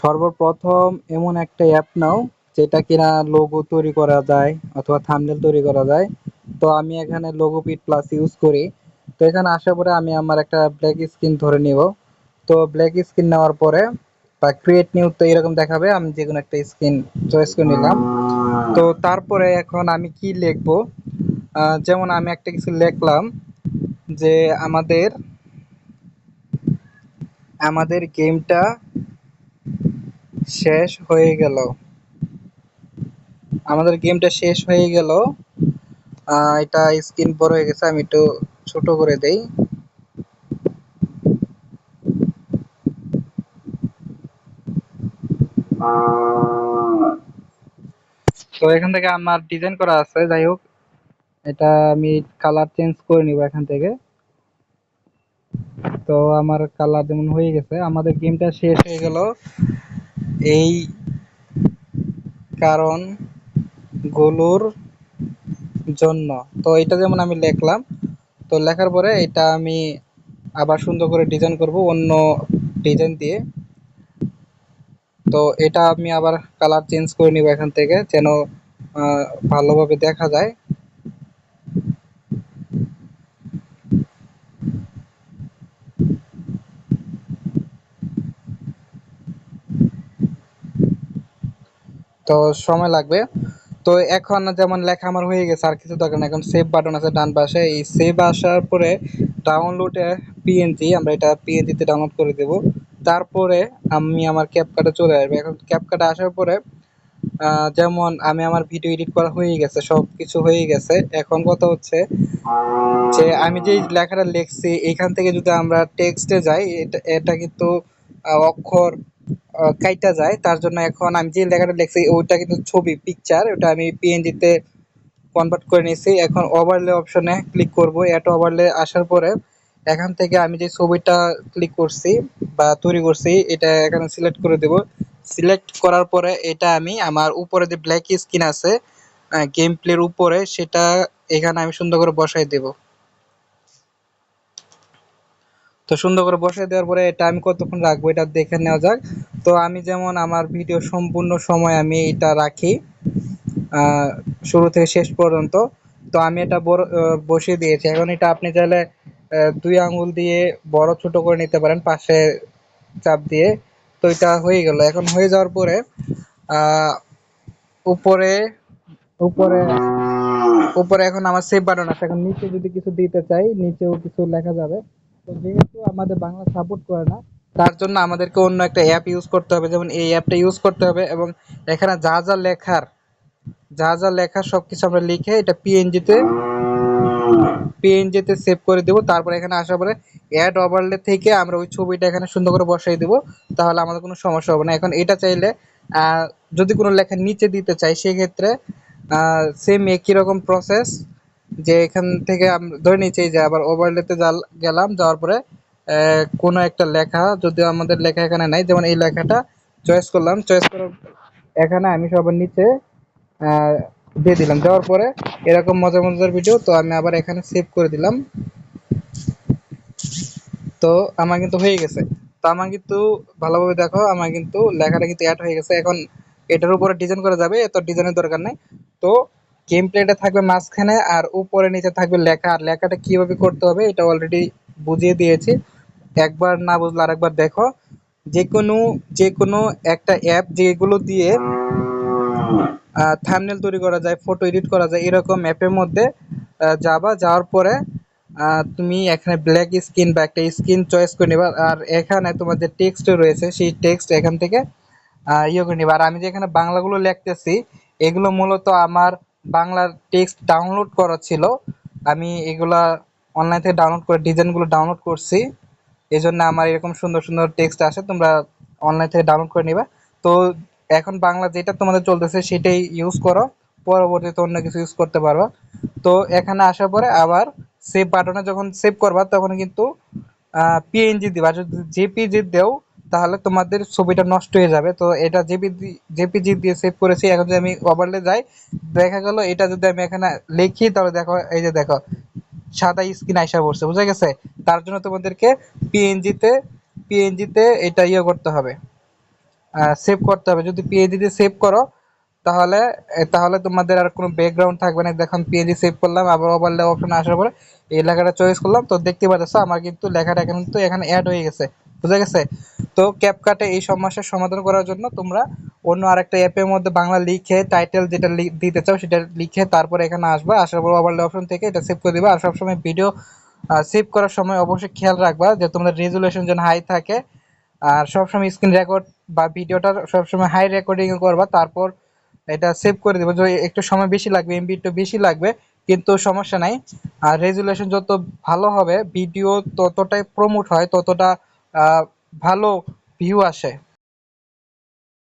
সর্বপ্রথম এমন একটা অ্যাপ নাও, যেটা কিনা লোগো তৈরি করা যায় অথবা থাম্বনেল তৈরি করা যায়। তো আমি এখানে লোগো পিট প্লাস ইউজ করি। তো এখানে আসার পরে আমি আমার একটা ব্ল্যাক স্ক্রিন ধরে নিব। তো ব্ল্যাক স্ক্রিন নেওয়ার পরে বা ক্রিয়েট নিউ তো এরকম দেখাবে, আমি যে কোনো একটা স্ক্রিন চয়েস করে নিলাম। তো তারপরে এখন আমি কি লিখব? যেমন আমি একটা কিছু লিখলাম যে আমাদের আমাদের গেমটা শেষ হয়ে গেল। আমাদের গেমটা শেষ হয়ে গেল। এটা স্ক্রিন বড় হয়ে গেছে, আমি একটু ছোট করে দেই। তো এখান থেকে আমার ডিজাইন করা আছে, যাই হোক। এটা আমি কালার চেঞ্জ করে নিব এখান থেকে। তো আমার কালার যেমন হয়ে গেছে, আমাদের গেমটা শেষ হয়ে গেল। এই কারণগুলোর জন্য। তো এটা যেমন আমি লিখলাম, তো লেখার পরে এটা আমি আবার সুন্দর করে ডিজাইন করব অন্য ডিজাইন দিয়ে। তো এটা আমি আবার কালার চেঞ্জ করে নিব এখান থেকে যেন ভালোভাবে দেখা যায়। তো সময় লাগবে। তো এখন যেমন লেখা আমার হয়ে গেছে, আর কিছু দরকার নেই। এখন সেভ বাটন আছে ডান পাশে। এই সেভ আসার পরে ডাউনলোড পিএনজি আমরা এটা পিএনজি তে ডাউনলোড করে দেব। তারপরে আমি আমার ক্যাপকাটে চলে আসবে। এখন ক্যাপকাটে আসার পরে যেমন আমি আমার ভিডিও এডিট করা হয়ে গেছে সব কিছু হয়ে গেছে। এখন কথা হচ্ছে যে আমি যে লেখাটা লিখছি, এখান থেকে যদি আমরা টেক্সটে যাই, এটা এটা কিন্তু অক্ষর কাইটা যায়। তার জন্য এখন আমি যে লেখাটা লিখছি, ওইটা কিন্তু ছবি পিকচার ওটা আমি পিএনজি তে কনভার্ট করে নিয়েছি। এখন ওভারলে অপশনে ক্লিক করব। অ্যাড ওভারলে আসার পরে এখান থেকে আমি যে ছবিটা ক্লিক করছি বা তৈরি করছি, এটা এখানে সিলেক্ট করে দেব। সিলেক্ট করার পরে এটা আমি আমার উপরে যে ব্ল্যাক স্ক্রিন আছে গেম প্লের উপরে সেটা এখানে আমি সুন্দর করে বসাই দেব। তো সুন্দর করে বসাই দেওয়ার পরে এটা আমি কতক্ষণ রাখব এটা দেখে নেওয়া যাক। তো আমি যেমন আমার ভিডিও সম্পূর্ণ সময় আমি এটা রাখি শুরু থেকে শেষ পর্যন্ত। তো আমি এটা বড় বসিয়ে দিয়েছি। এখন এটা আপনি চাইলে দুই আঙ্গুল দিয়ে বড় ছোট করে নিতে পারেন, পাশে চাপ দিয়ে। তো এটা হয়ে গেল। এখন হয়ে যাওয়ার পরে উপরে উপরে উপরে এখন আমার সেভ বাটন আছে। এখন নিচে যদি কিছু দিতে চাই, নিচেও কিছু লেখা যাবে। তো যেহেতু আমাদের বাংলা সাপোর্ট করে না, তার জন্য আমাদেরকে অন্য একটা অ্যাপ ইউজ করতে হবে। যেমন এই অ্যাপটা ইউজ করতে হবে এবং এখানে যা যা লেখার, যা যা লেখা সবকিছু আমরা লিখে এটা পিএনজি তে পিএনজি তে সেভ করে দেব। তারপর এখানে আসার পরে অ্যাড ওভারলে থেকে আমরা ওই ছবিটা এখানে সুন্দর করে বসাই দেব। তাহলে আমাদের কোনো সমস্যা হবে না। এখন এটা চাইলে যদি কোনো লেখা নিচে দিতে চাই, সেক্ষেত্রে সেম একই রকম প্রসেস যে এখান থেকে ধরে নিচ্ছি যে আবার ওভারলেতে গেলাম, যাওয়ার পরে কোনো একটা লেখা যদি আমাদের লেখা এখানে নাই, যেমন এই লেখাটা চয়েস করলাম চয়েস করার এখানে আমি সবার নিচে দিয়ে দিলাম। দেওয়ার পরে এরকম মজার মজার ভিডিও তো আমি আবার এখানে সেভ করে দিলাম। তো আমার কিন্তু হয়ে গেছে। তো আমার কিন্তু ভালোভাবে দেখো, আমার কিন্তু লেখাটা কিন্তু অ্যাড হয়ে গেছে। এখন এটার উপরে ডিজাইন করা যাবে, এত ডিজাইনের দরকার নেই। তো গেম প্লেটা থাকবে মাঝখানে আর উপরে নিচে থাকবে লেখা। আর লেখাটা কীভাবে করতে হবে এটা অলরেডি বুঝিয়ে দিয়েছি। একবার না বুঝলে আরেকবার দেখো। যে কোনো যে কোনো একটা অ্যাপ যেগুলো দিয়ে থাম্বনেল তৈরি করা যায় ফটো এডিট করা যায়, এরকম অ্যাপের মধ্যে যাবা। যাওয়ার পরে তুমি এখানে ব্ল্যাক স্ক্রিন বা একটা স্ক্রিন চয়েস করে নিবা। আর এখানে তোমার যে টেক্সট রয়েছে, সেই টেক্সট এখান থেকে ইয়ে করে নিবা। আর আমি যে এখানে বাংলাগুলো লিখতেছি, এগুলো মূলত আমার বাংলার টেক্সট ডাউনলোড করা ছিল। আমি এগুলা অনলাইন থেকে ডাউনলোড করে ডিজাইনগুলো ডাউনলোড করছি। এই জন্য আমার এরকম সুন্দর সুন্দর টেক্সট আসে, তোমরা অনলাইন থেকে ডাউনলোড করে নিবা। তো এখন বাংলা যেটা তোমাদের চলতেছে সেটাই ইউজ করো, পরবর্তীতে অন্য কিছু ইউজ করতে পারবা। তো এখানে আসার পরে আবার সেভ বাটনে যখন সেভ করবা, তখন কিন্তু পিএনজি দিবা। যদি জেপিজি দেও তাহলে তোমাদের ছবিটা নষ্ট হয়ে যাবে। তো এটা জেপি জেপিজি দিয়ে সেভ করেছি। এখন যদি আমি ওভারলে যাই, দেখা গেল এটা যদি আমি এখানে লিখি, তাহলে দেখো, এই যে দেখো, সাদা স্ক্রিন আইসা পড়ছে, বুঝা গেছে? তার জন্য তোমাদেরকে পিএনজি তে পিএনজি তে এটা ইয়ে করতে হবে। সেভ করতে হবে। যদি দিয়ে সেভ করো, তাহলে তাহলে তোমাদের আর কোনো ব্যাকগ্রাউন্ড থাকবে না। দেখুন পিএনজি সেভ করলাম, আবার ওভারলে অপশন আসার পরে এই লেখাটা চয়েস করলাম। তো দেখতে পাচ্ছ, আমার কিন্তু লেখাটা কিন্তু এখানে অ্যাড হয়ে গেছে। বুঝা গেছে? তো ক্যাপকাটে এই সমস্যার সমাধান করার জন্য তোমরা অন্য আরেকটা অ্যাপের মধ্যে বাংলা লিখে টাইটেল যেটা দিতে চাও সেটা লিখে তারপরে এখানে আসবা। আসার পর ওভারলে অপশন থেকে এটা সেভ করে দিবা। আর সবসময় ভিডিও সেভ করার সময় অবশ্যই খেয়াল রাখবা যে তোমাদের রেজুলেশন যেন হাই থাকে। আর সবসময় স্ক্রিন রেকর্ড বা ভিডিওটা সবসময় হাই রেকর্ডিং করবা। তারপর এটা সেভ করে দেবো। যে একটু সময় বেশি লাগবে এমবি একটু বেশি লাগবে, কিন্তু সমস্যা নাই। আর রেজুলেশন যত ভালো হবে ভিডিও ততটাই প্রমোট হয়, ততটা ভালো ভিউ আসে।